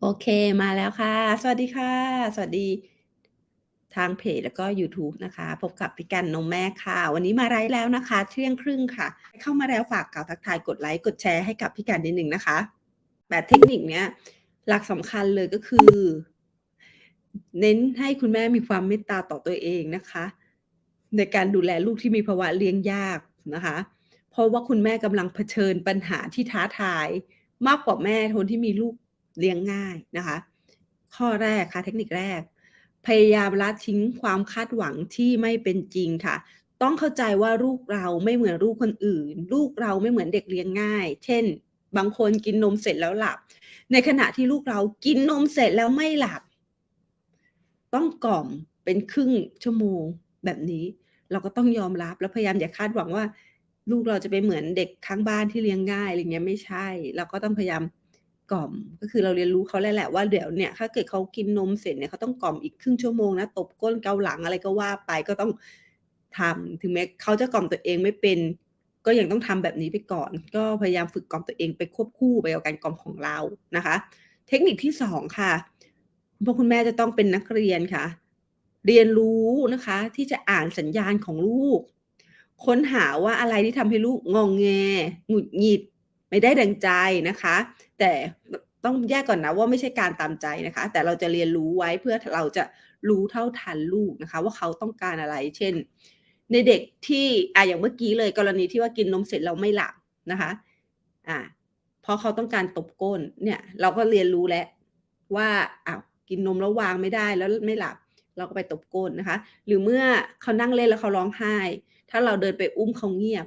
โอเคมาแล้วค่ะ สวัสดีค่ะ สวัสดีทางเพจแล้วก็ยูทูบนะคะ พบกับพี่กันนมแม่ค่ะ วันนี้มาไลฟ์แล้วนะคะ เที่ยงครึ่งค่ะ เข้ามาแล้วฝากกล่าวทักทายกดไลค์กดแชร์ให้กับพี่กันนิดหนึ่งนะคะ แบบเทคนิคเนี้ย หลักสำคัญเลยก็คือ เน้นให้คุณแม่มีความเมตตาต่อตัวเองนะคะ ในการดูแลลูกที่มีภาวะเลี้ยงยากนะคะ ราะว่าคุณแม่กำลังเผชิญปัญหาที่ท้าทายมากกว่าแม่คนที่มีลูกเลี้ยงง่ายนะคะ ข้อแรกค่ะเทคนิคแรก พยายามละทิ้งความคาดหวังที่ไม่เป็นจริงค่ะ ต้องเข้าใจว่าลูกเราไม่เหมือนลูกคนอื่น ลูกเราไม่เหมือนเด็กเลี้ยงง่าย เช่น บางคนกินนมเสร็จแล้วหลับ ในขณะที่ลูกเรากินนมเสร็จแล้วไม่หลับ ต้องกล่อมเป็นครึ่งชั่วโมงแบบนี้ เราก็ต้องยอมรับแล้วพยายามอย่าคาดหวังว่า ลูกเราจะไปเหมือนเด็กข้างบ้านที่เลี้ยงง่ายอะไรเงี้ยไม่ใช่ เราก็ต้องพยายามกล่อม ก็คือเราเรียนรู้เขาแล้วแหละว่าเดี๋ยวเนี่ยถ้าเกิดเขากินนมเสร็จเนี่ยเขาต้องกล่อมอีกครึ่งชั่วโมงนะตบก้นเกาหลังอะไรก็ว่าไปก็ต้องทำถึงแม้เขาจะกล่อมตัวเองไม่เป็น ก็ยังต้องทำแบบนี้ไปก่อน ก็พยายามฝึกกล่อมตัวเองไปควบคู่ไปกับการกล่อมของเรานะคะ เทคนิคที่สองค่ะพวกคุณแม่จะต้องเป็นนักเรียนค่ะ เรียนรู้นะคะที่จะอ่านสัญญาณของลูก ค้นหาว่าอะไรที่ทำให้ลูกงองแง หงุดหงิด ไม่ได้ดังใจนะคะ แต่ต้องแยกก่อนนะว่าไม่ใช่การตามใจนะคะ แต่เราจะเรียนรู้ไว้เพื่อเราจะรู้เท่าทันลูกนะคะ ว่าเขาต้องการอะไร เช่น ในเด็กที่อะอย่างเมื่อกี้เลยกรณีที่ว่ากินนมเสร็จเราไม่หลับนะคะอ่าเพราะเขาต้องการตบก้นเนี่ย เราก็เรียนรู้แล้วว่าอ้าวกินนมแล้ววางไม่ได้แล้วไม่หลับ เราก็ไปตบก้นนะคะ หรือเมื่อเขานั่งเล่นแล้วเขาร้องไห้ ถ้าเราเดินไปอุ้มเขาเงียบ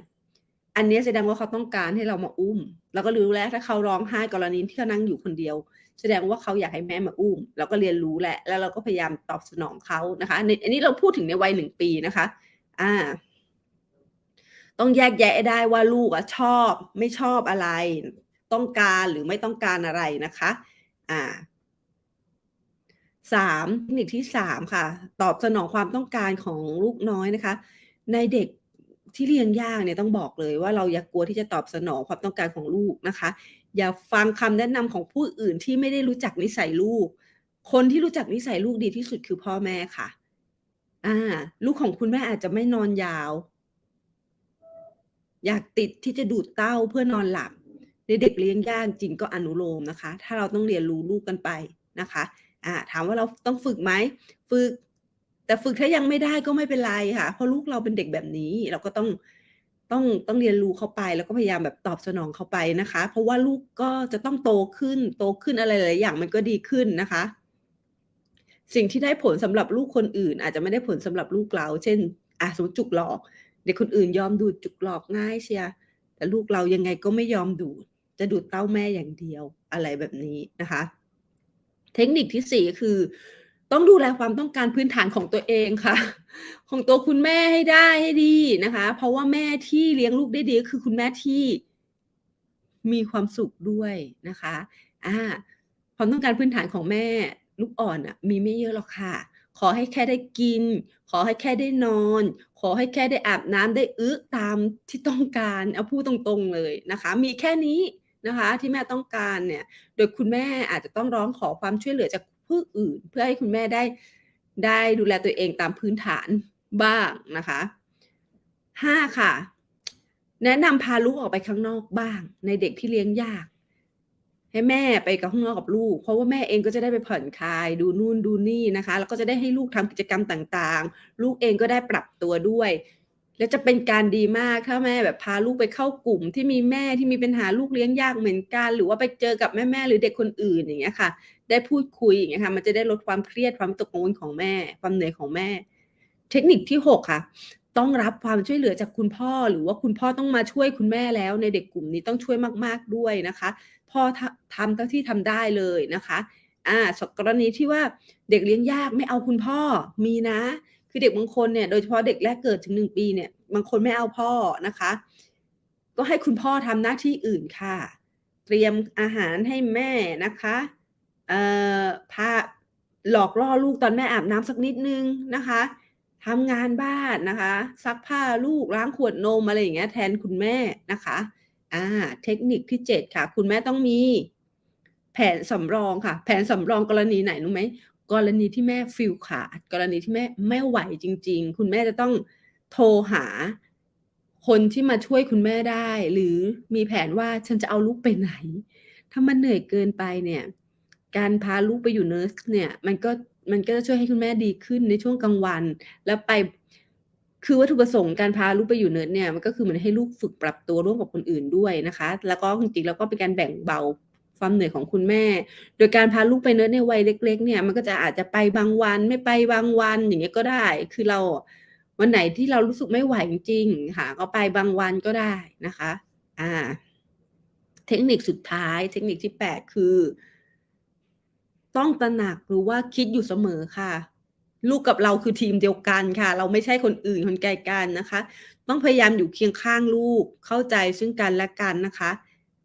อันนี้แสดงว่าเขาต้องการให้เรามาอุ้ม เราก็รู้แล้วถ้าเขาร้องไห้กรณีที่เขานั่งอยู่คนเดียว แสดงว่าเขาอยากให้แม่มาอุ้ม เราก็เรียนรู้แหละ แล้วเราก็พยายามตอบสนองเขานะคะในอันนี้เราพูดถึงในวัยหนึ่งปีนะคะ อ่า ต้องแยกแยะได้ว่าลูกอะชอบ ไม่ชอบอะไร ต้องการหรือไม่ต้องการอะไรนะคะ อ่า สามเทคนิคที่สามค่ะ ตอบสนองความต้องการของลูกน้อยนะคะ ในเด็กที่เลี้ยงยากเนี่ยต้องบอกเลยว่าเราอย่ากลัวที่จะตอบสนองความต้องการของลูกนะคะ อย่าฟังคำแนะนำของผู้อื่นที่ไม่ได้รู้จักนิสัยลูก คนที่รู้จักนิสัยลูกดีที่สุดคือพ่อแม่ค่ะ อ่า ลูกของคุณแม่อาจจะไม่นอนยาว อยากติดที่จะดูดเต้าเพื่อนอนหลับในเด็กเลี้ยงยากจริงก็อนุโลมนะคะ ถ้าเราต้องเรียนรู้ลูกกันไปนะคะ อ่าถามว่าเราต้องฝึกไหมฝึก แต่ฝึกถ้ายังไม่ได้ก็ไม่เป็นไรค่ะ เพราะลูกเราเป็นเด็กแบบนี้เราก็ต้องต้องต้องเรียนรู้เขาไปแล้วก็พยายามแบบตอบสนองเขาไปนะคะ เพราะว่าลูกก็จะต้องโตขึ้น โตขึ้นอะไรหลายอย่างมันก็ดีขึ้นนะคะ สิ่งที่ได้ผลสำหรับลูกคนอื่น อาจจะไม่ได้ผลสำหรับลูกเรา เช่นอะสมมติจุกหลอก เด็กคนอื่นยอมดูดจุกหลอกง่ายเชียแต่ลูกเรายังไงก็ไม่ยอมดูดจะดูดเต้าแม่อย่างเดียวอะไรแบบนี้นะคะ เทคนิคที่สี่คือ ต้องดูแลความต้องการพื้นฐานของตัวเองค่ะ ของตัวคุณแม่ให้ได้ให้ดีนะคะ เพราะว่าแม่ที่เลี้ยงลูกได้ดีก็คือคุณแม่ที่มีความสุขด้วยนะคะอ่าความต้องการพื้นฐานของแม่ลูกอ่อนอะมีไม่เยอะหรอกค่ะ ขอให้แค่ได้กิน ขอให้แค่ได้นอน ขอให้แค่ได้อาบน้ำได้อึตามที่ต้องการเอาพูดตรงๆเลยนะคะ มีแค่นี้ นะคะที่แม่ต้องการเนี่ยโดยคุณแม่อาจจะต้องร้องขอความช่วยเหลือจากผู้อื่น เพื่อให้คุณแม่ได้ได้ดูแลตัวเองตามพื้นฐานบ้างนะคะห้าค่ะ แนะนำพาลูกออกไปข้างนอกบ้าง ในเด็กที่เลี้ยงยาก ให้แม่ไปกับข้างนอกกับลูก เพราะว่าแม่เองก็จะได้ไปผ่อนคลาย ดูนู่นดูนี่นะคะ แล้วก็จะได้ให้ลูกทำกิจกรรมต่างๆ ลูกเองก็ได้ปรับตัวด้วย และจะเป็นการดีมากถ้าแม่แบบพาลูกไปเข้ากลุ่ม ที่มีแม่ที่มีปัญหาลูกเลี้ยงยากเหมือนกัน หรือว่าไปเจอกับแม่ๆหรือเด็กคนอื่นอย่างเงี้ยค่ะ ได้พูดคุยอย่างเงี้ยค่ะ มันจะได้ลดความเครียดความตกกังวลของแม่ ความเหนื่อยของแม่ เทคนิคที่หกค่ะ ต้องรับความช่วยเหลือจากคุณพ่อ หรือว่าคุณพ่อต้องมาช่วยคุณแม่แล้ว ในเด็กกลุ่มนี้ต้องช่วยมาก ๆด้วยนะคะ พ่อทำเท่าที่ทำได้เลยนะคะ อ่าสกรณีที่ว่าเด็กเลี้ยงยากไม่เอาคุณพ่อมีนะ คือเด็กบางคนเนี่ยโดยเฉพาะเด็กแรกเกิดถึงหนึ่งปีเนี่ยบางคนไม่เอาพ่อนะคะ ก็ให้คุณพ่อทำหน้าที่อื่นค่ะ เตรียมอาหารให้แม่นะคะเอ่อพาหลอกล่อลูกตอนแม่อาบน้ำสักนิดนึงนะคะทำงานบ้านนะคะ ซักผ้าลูกล้างขวดนมอะไรอย่างเงี้ยแทนคุณแม่นะคะอ่าเทคนิคที่ 7 ค่ะ คุณแม่ต้องมีแผนสำรองค่ะ แผนสำรองกรณีไหนรู้ไหม? กรณีที่แม่ฟีลขาด กรณีที่แม่ไม่ไหวจริง ๆ คุณแม่จะต้องโทรหาคนที่มาช่วยคุณแม่ได้ หรือมีแผนว่าฉันจะเอาลูกไปไหน ถ้ามันเหนื่อยเกินไปเนี่ย การพาลูกไปอยู่เนิร์สเนี่ย มันก็มันก็จะช่วยให้คุณแม่ดีขึ้นในช่วงกลางวัน แล้วไปคือวัตถุประสงค์การพาลูกไปอยู่เนิร์สเนี่ยมันก็คือเหมือนให้ลูกฝึกปรับตัวร่วมกับคนอื่นด้วยนะคะ แล้วก็จริงๆแล้วก็เป็นการแบ่งเบา ความเหนื่อยของคุณแม่ โดยการพาลูกไปเนิร์สในวัยเล็ก ๆ เนี่ย มันก็จะอาจจะไปบางวันไม่ไปบางวันอย่างเงี้ยก็ได้ คือเราวันไหนที่เรารู้สึกไม่ไหวจริงๆค่ะ ก็ไปบางวันก็ได้นะคะอาเทคนิคสุดท้ายเทคนิคที่8คือ ต้องตระหนักหรือว่าคิดอยู่เสมอค่ะ ลูกกับเราคือทีมเดียวกันค่ะ เราไม่ใช่คนอื่นคนไกลกันนะคะ ต้องพยายามอยู่เคียงข้างลูกเข้าใจซึ่งกันและกันนะคะ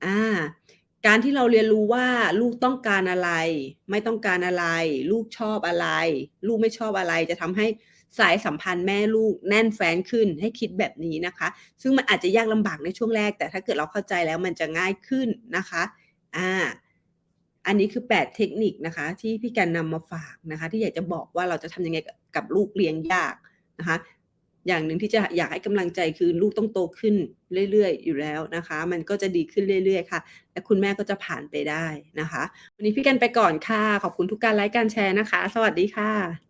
อ่า การที่เราเรียนรู้ว่าลูกต้องการอะไร ไม่ต้องการอะไร ลูกชอบอะไร ลูกไม่ชอบอะไร จะทำให้สายสัมพันธ์แม่ลูกแน่นแฟ้นขึ้นให้คิดแบบนี้นะคะ ซึ่งมันอาจจะยากลำบากในช่วงแรก แต่ถ้าเกิดเราเข้าใจแล้วมันจะง่ายขึ้นนะคะอ่าอันนี้คือ 8 เทคนิคนะคะ ที่พี่กันนำมาฝากนะคะ ที่อยากจะบอกว่าเราจะทำยังไงกับลูกเลี้ยงยากนะคะ อย่างหนึ่งที่จะอยากให้กำลังใจคือลูกต้องโตขึ้นเรื่อยๆ อยู่แล้วนะคะ มันก็จะดีขึ้นเรื่อยๆ ค่ะ และคุณแม่ก็จะผ่านไปได้นะคะ วันนี้พี่กันไปก่อนค่ะ ขอบคุณทุกการไลค์การแชร์นะคะ สวัสดีค่ะ